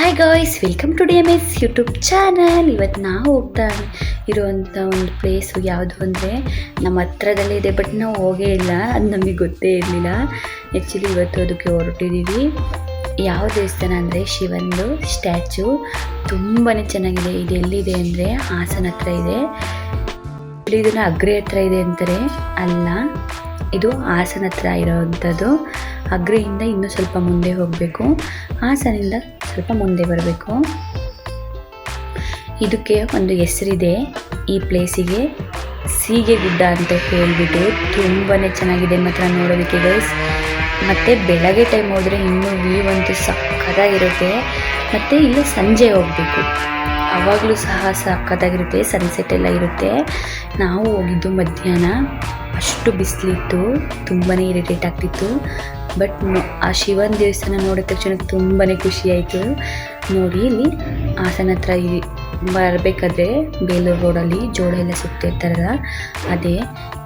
Hi guys welcome to D M S YouTube channel ಇವತ್ತು ನಾವು ಹೋಗ್ತಾ ಇರುವಂಥ ಒಂದು ಪ್ಲೇಸು ಯಾವುದು ಅಂದರೆ ನಮ್ಮ ಹತ್ರದಲ್ಲೇ ಇದೆ ಬಟ್ ನಾವು ಹೋಗೇ ಇಲ್ಲ ಅದು ನಮಗೆ ಗೊತ್ತೇ ಇರಲಿಲ್ಲ. ಆ್ಯಕ್ಚುಲಿ ಇವತ್ತು ಅದಕ್ಕೆ ಹೊರಟಿದ್ದೀವಿ ಯಾವ ದೇವಸ್ಥಾನ ಅಂದರೆ ಶಿವಂದು ಸ್ಟ್ಯಾಚು. ತುಂಬಾ ಚೆನ್ನಾಗಿದೆ. ಇದು ಎಲ್ಲಿದೆ ಅಂದರೆ ಹಾಸನ ಹತ್ರ ಇದೆ. ಇದನ್ನು ಅಗ್ರೆ ಹತ್ರ ಇದೆ ಅಂತಾರೆ. ಅಲ್ಲ, ಇದು ಹಾಸನ ಹತ್ರ ಇರೋವಂಥದ್ದು. ಅಗ್ರಿಯಿಂದ ಇನ್ನೂ ಸ್ವಲ್ಪ ಮುಂದೆ ಹೋಗಬೇಕು. ಹಾಸನಿಂದ ಸ್ವಲ್ಪ ಮುಂದೆ ಬರಬೇಕು. ಇದಕ್ಕೆ ಒಂದು ಹೆಸರಿದೆ. ಈ ಪ್ಲೇಸಿಗೆ ಸೀಗೆ ಗುಡ್ಡ ಅಂತ ಹೇಳಿಬಿಟ್ಟು ತುಂಬಾ ಚೆನ್ನಾಗಿದೆ ಮಾತ್ರ ನೋಡೋದಕ್ಕೆ ಗೈಸ್ ಮತ್ತು ಬೆಳಗ್ಗೆ ಟೈಮ್ ಹೋದರೆ ಇನ್ನೂ ವ್ಯೂ ಅಂತೂ ಸಕ್ಕತ್ತಾಗಿರುತ್ತೆ. ಮತ್ತು ಇಲ್ಲಿ ಸಂಜೆ ಹೋಗಬೇಕು. ಆವಾಗಲೂ ಸಹ ಸಕ್ಕತ್ತಾಗಿರುತ್ತೆ ಸನ್ಸೆಟ್ ಎಲ್ಲ ಇರುತ್ತೆ. ನಾವು ಹೋಗಿದ್ದು ಮಧ್ಯಾಹ್ನ. ಅಷ್ಟು ಬಿಸಿಲಿತ್ತು ತುಂಬಾ ಇರಿಟೇಟ್ ಆಗ್ತಿತ್ತು. ಬಟ್ ಆ ಶಿವನ ದೇವಸ್ಥಾನ ನೋಡಿದ ತಕ್ಷಣ ತುಂಬಾ ಖುಷಿ ಆಯಿತು. ನೋಡಿ ಇಲ್ಲಿ ಹಾಸನ ಹತ್ರ ಬರಬೇಕಾದ್ರೆ ಬೇಲೂರು ರೋಡಲ್ಲಿ ಜೋಳ ಎಲ್ಲ ಸುತ್ತಿರ್ತಾರಲ್ಲ ಅದೇ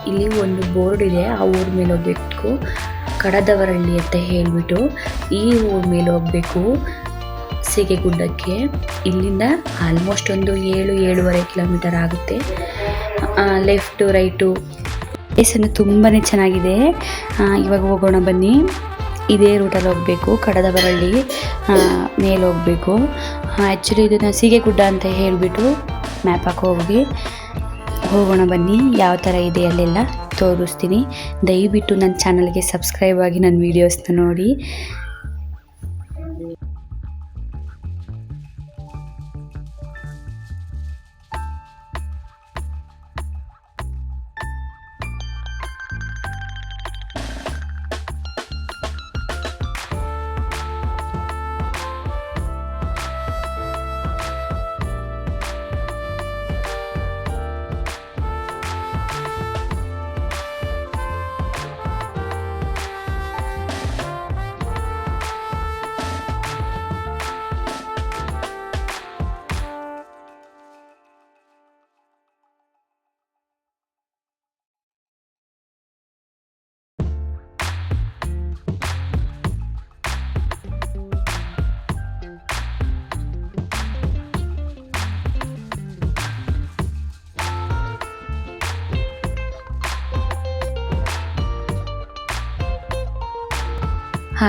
ಇಲ್ಲಿ ಒಂದು ಬೋರ್ಡ್ ಇದೆ, ಆ ಊರ ಮೇಲೆ ಹೋಗ್ಬೇಕು. ಕಡದವರಳ್ಳಿ ಅಂತ ಹೇಳಿಬಿಟ್ಟು ಈ ಊರ ಮೇಲೆ ಹೋಗಬೇಕು ಸೀಗೆಗುಡ್ಡಕ್ಕೆ. ಇಲ್ಲಿಂದ ಆಲ್ಮೋಸ್ಟ್ ಒಂದು ಏಳು, ಏಳುವರೆ ಕಿಲೋಮೀಟರ್ ಆಗುತ್ತೆ. ಲೆಫ್ಟು ರೈಟು ಪ್ಲೇಸನ್ನು ತುಂಬಾ ಚೆನ್ನಾಗಿದೆ. ಇವಾಗ ಹೋಗೋಣ ಬನ್ನಿ. ಇದೇ ರೂಟಲ್ಲಿ ಹೋಗಬೇಕು, ಕಡದ ಬರಳ್ಳಿ ಮೇಲೆ ಹೋಗಬೇಕು. ಆ್ಯಕ್ಚುಲಿ ಇದನ್ನು ಸೀಗೆಗುಡ್ಡ ಅಂತ ಹೇಳಿಬಿಟ್ಟು ಮ್ಯಾಪ್ ಹಾಕಿ ಹೋಗಿ ಹೋಗೋಣ ಬನ್ನಿ. ಯಾವ ಥರ ಇದೆ ಅಲ್ಲೆಲ್ಲ ತೋರಿಸ್ತೀನಿ. ದಯವಿಟ್ಟು ನನ್ನ ಚಾನಲ್ಗೆ ಸಬ್ಸ್ಕ್ರೈಬ್ ಆಗಿ ನನ್ನ ವೀಡಿಯೋಸ್ನ ನೋಡಿ.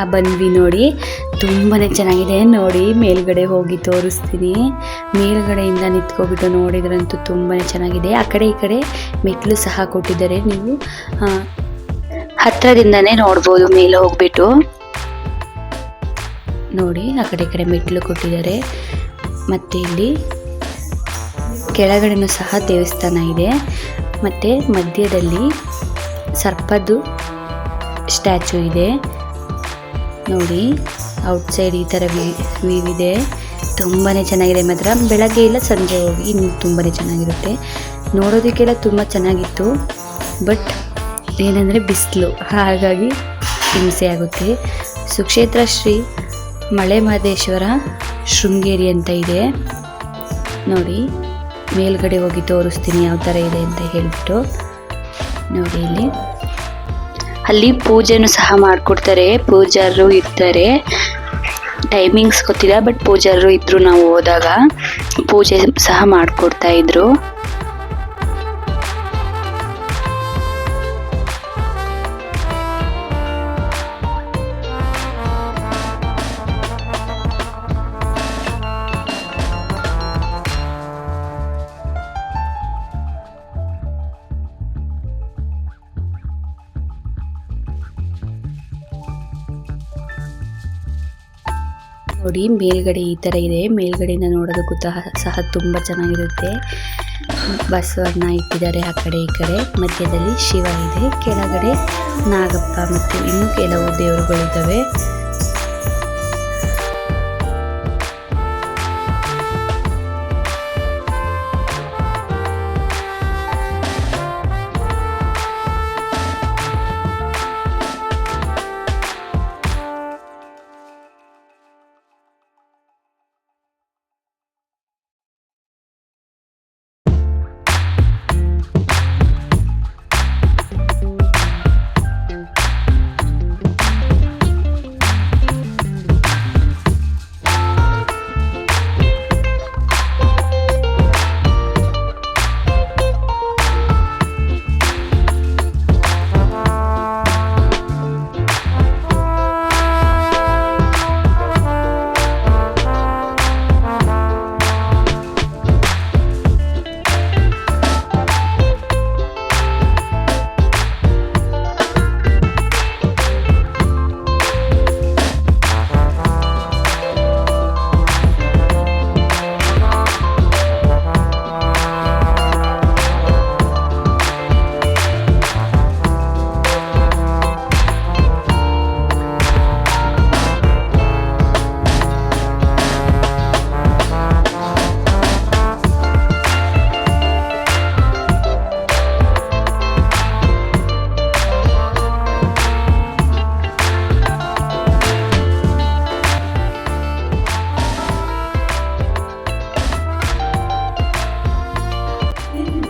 ಬಂದ್ವಿ ನೋಡಿ. ತುಂಬಾ ಚೆನ್ನಾಗಿದೆ. ನೋಡಿ, ಮೇಲ್ಗಡೆ ಹೋಗಿ ತೋರಿಸ್ತೀನಿ. ಮೇಲ್ಗಡೆಯಿಂದ ನಿಂತ್ಕೊಬಿಟ್ಟು ನೋಡಿದ್ರಂತೂ ತುಂಬಾ ಚೆನ್ನಾಗಿದೆ. ಆ ಕಡೆ ಈ ಕಡೆ ಮೆಟ್ಲು ಸಹ ಕೊಟ್ಟಿದ್ದಾರೆ ನೀವು. ಹತ್ತಿರದಿಂದನೇ ನೋಡ್ಬೋದು ಮೇಲೆ ಹೋಗ್ಬಿಟ್ಟು. ನೋಡಿ, ಆ ಕಡೆ ಈ ಕಡೆ ಮೆಟ್ಲು ಕೊಟ್ಟಿದ್ದಾರೆ. ಮತ್ತು ಇಲ್ಲಿ ಕೆಳಗಡೆನೂ ಸಹ ದೇವಸ್ಥಾನ ಇದೆ. ಮತ್ತು ಮಧ್ಯದಲ್ಲಿ ಸರ್ಪದ್ದು ಸ್ಟ್ಯಾಚು ಇದೆ. ನೋಡಿ ಔಟ್ಸೈಡ್ ಈ ಥರ ವ್ಯೂ ಇದೆ ತುಂಬಾ ಚೆನ್ನಾಗಿದೆ ಮಾತ್ರ. ಬೆಳಗ್ಗೆ ಇಲ್ಲ ಸಂಜೆ ಹೋಗಿ ಇನ್ನು ತುಂಬಾ ಚೆನ್ನಾಗಿರುತ್ತೆ. ನೋಡೋದಕ್ಕೆಲ್ಲ ತುಂಬ ಚೆನ್ನಾಗಿತ್ತು. ಬಟ್ ಏನಂದರೆ ಬಿಸಿಲು. ಹಾಗಾಗಿ ಹಿಂಸೆ ಆಗುತ್ತೆ. ಸುಕ್ಷೇತ್ರ ಶ್ರೀ ಮಳೆ ಮಹದೇಶ್ವರ ಶೃಂಗೇರಿ ಅಂತ ಇದೆ. ನೋಡಿ, ಮೇಲ್ಗಡೆ ಹೋಗಿ ತೋರಿಸ್ತೀನಿ ಯಾವ ಥರ ಇದೆ ಅಂತ ಹೇಳಿಬಿಟ್ಟು. ನೋಡಿ ಇಲ್ಲಿ. ಅಲ್ಲಿ ಪೂಜೆನೂ ಸಹ ಮಾಡಿಕೊಡ್ತಾರೆ. ಪೂಜಾರರು ಇರ್ತಾರೆ. ಟೈಮಿಂಗ್ಸ್ ಗೊತ್ತಿಲ್ಲ ಬಟ್ ಪೂಜಾರರು ಇದ್ರು ನಾವು ಹೋದಾಗ ಪೂಜೆ ಸಹ ಮಾಡಿಕೊಡ್ತಾ ಇದ್ರು. ನೋಡಿ, ಮೇಲ್ಗಡೆ ಈ ಥರ ಇದೆ. ಮೇಲ್ಗಡೆಯಿಂದ ನೋಡೋದಕ್ಕೂ ಸಹ ಸಹ ತುಂಬ ಚೆನ್ನಾಗಿರುತ್ತೆ. ಬಸವಣ್ಣ ಇಟ್ಟಿದ್ದಾರೆ ಆ ಕಡೆ ಈ ಕಡೆ. ಮಧ್ಯದಲ್ಲಿ ಶಿವ ಇದೆ. ಕೆಳಗಡೆ ನಾಗಪ್ಪ ಮತ್ತು ಇನ್ನೂ ಕೆಲವು ದೇವರುಗಳಿದ್ದಾವೆ.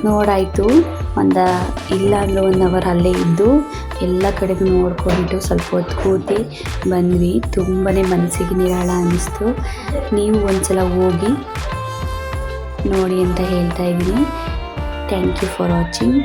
ನೋಡಾಯಿತು. ಒಂದು ಇಲ್ಲ ಒನ್ ಅವರ್ ಅಲ್ಲೇ ಇದ್ದು ಎಲ್ಲ ಕಡೆಗೂ ನೋಡ್ಕೊಂಡು ಸ್ವಲ್ಪ ಹೊತ್ತು ಕೂತಿ ಬಂದ್ವಿ. ತುಂಬಾ ಮನಸ್ಸಿಗೆ ನಿರಾಳ ಅನ್ನಿಸ್ತು ನೀವು ಒಂದ್ಸಲ ಹೋಗಿ ನೋಡಿ ಅಂತ ಹೇಳ್ತಾ ಇದ್ದೀನಿ. Thank you for watching